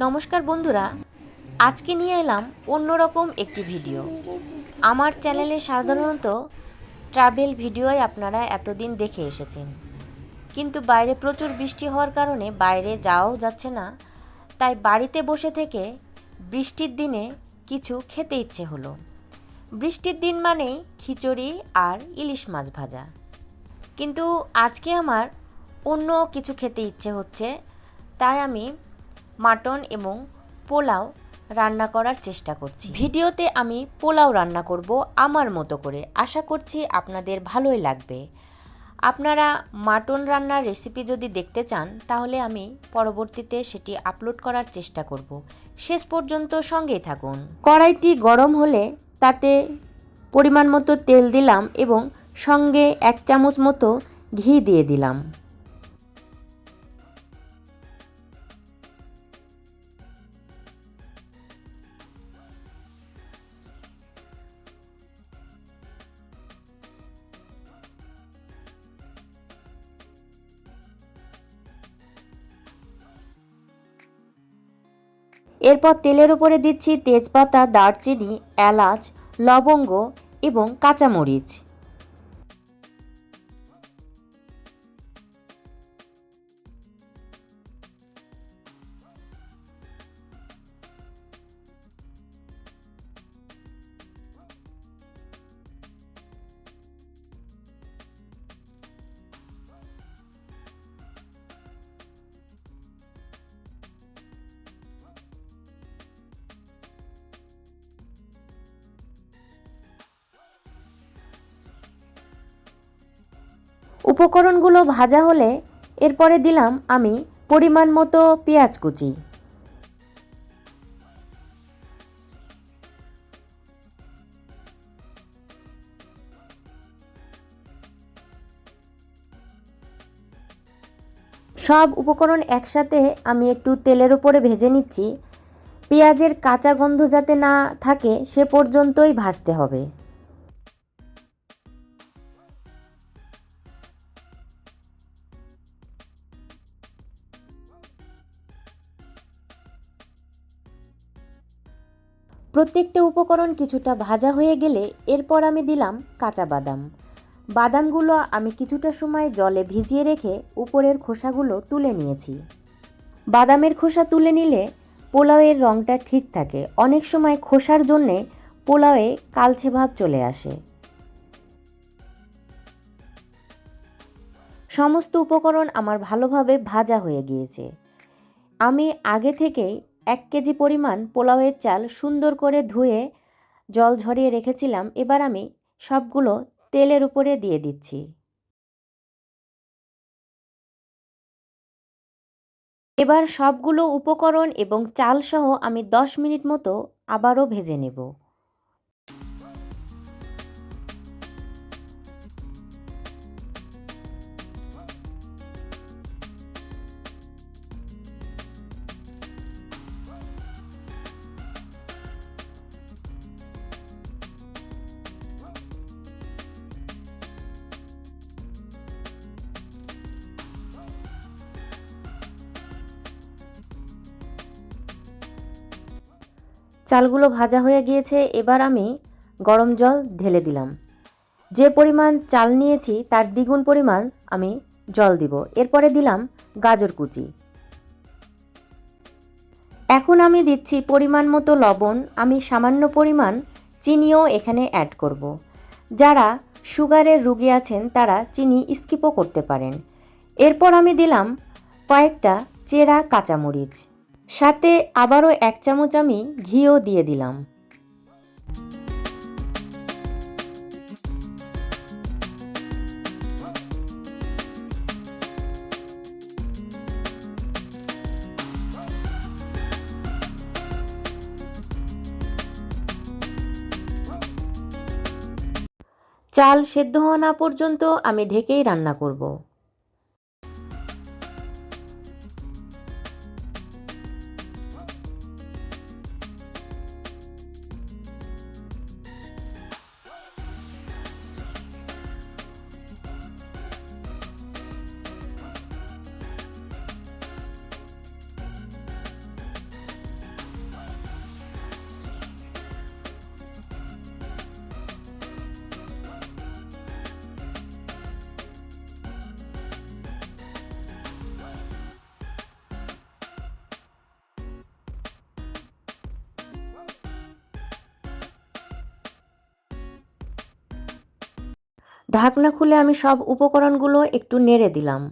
নমস্কার বন্ধুরা, আজকে নিয়ে এলাম অন্যরকম একটি ভিডিও। আমার চ্যানেলে সাধারণত ট্রাভেল ভিডিওই আপনারা এতদিন দেখে এসেছেন। কিন্তু বাইরে প্রচুর বৃষ্টি হওয়ার কারণে বাইরে যাওয়াও যাচ্ছে না, তাই বাড়িতে বসে থেকে বৃষ্টির দিনে কিছু খেতে ইচ্ছে হলো। বৃষ্টির দিন মানেই খিচুড়ি আর ইলিশ মাছ ভাজা। কিন্তু আজকে আমার অন্য কিছু খেতে ইচ্ছে হচ্ছে, তাই আমি মাটন এবং পোলাও রান্না করার চেষ্টা করছি। ভিডিওতে আমি পোলাও রান্না করব আমার মতো করে। আশা করছি আপনাদের ভালোই লাগবে। আপনারা মাটন রান্নার রেসিপি যদি দেখতে চান, তাহলে আমি পরবর্তীতে সেটি আপলোড করার চেষ্টা করব। শেষ পর্যন্ত সঙ্গেই থাকুন। কড়াইটি গরম হলে তাতে পরিমাণ মতো তেল দিলাম এবং সঙ্গে এক চামচ মতো ঘি দিয়ে দিলাম। এরপর তেলের উপরে দিচ্ছি তেজপাতা দারচিনি এলাচ লবঙ্গ এবং কাঁচামরিচ। উপকরণগুলো ভাজা হলে এরপরে দিলাম আমি পরিমাণ মতো পেঁয়াজ কুচি। সব উপকরণ একসাথে আমি একটু তেলের উপরে ভেজে নিচ্ছি। পেঁয়াজের কাঁচা গন্ধ যাতে না থাকে, সে পর্যন্তই ভাজতে হবে। প্রত্যেকটা উপকরণ কিছুটা ভাজা হয়ে গেলে এরপর আমি দিলাম কাঁচা বাদাম। বাদামগুলো আমি কিছুটা সময় জলে ভিজিয়ে রেখে উপরের খোসাগুলো তুলে নিয়েছি। বাদামের খোসা তুলে নিলে পোলাওয়ের রঙটা ঠিক থাকে। অনেক সময় খোসার জন্যে পোলাওয়ে কালছে ভাব চলে আসে। সমস্ত উপকরণ আমার ভালোভাবে ভাজা হয়ে গিয়েছে। আমি আগে থেকেই এক কেজি পরিমাণ পোলাওয়ের চাল সুন্দর করে ধুয়ে জল ঝরিয়ে রেখেছিলাম, এবার আমি সবগুলো তেলের উপরে দিয়ে দিচ্ছি। এবার সবগুলো উপকরণ এবং চালসহ আমি দশ মিনিট মতো আবারও ভেজে নেব। চালগুলো ভাজা হয়ে গিয়েছে, এবার আমি গরম জল ঢেলে দিলাম। যে পরিমাণ চাল নিয়েছি, তার দ্বিগুণ পরিমাণ আমি জল দিব। এরপরে দিলাম গাজর কুচি। এখন আমি দিচ্ছি পরিমাণ মতো লবণ, আমি সামান্য পরিমাণ চিনিও এখানে অ্যাড করব। যারা সুগারের রুগী আছেন, তারা চিনি স্কিপও করতে পারেন। এরপর আমি দিলাম কয়েকটা চেরা কাঁচামরিচ। সাথে আবারও এক চামচ আমি ঘিও দিয়ে দিলাম। চাল সেদ্ধ হওয়া না পর্যন্ত আমি ঢেকেই রান্না করব। ঢাকনা খুলে আমি সব উপকরণগুলো একটু নেড়ে দিলাম।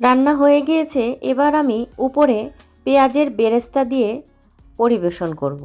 রান্না হয়ে গিয়েছে এবার আমি উপরে পেঁয়াজের বেরেস্তা দিয়ে পরিবেশন করব।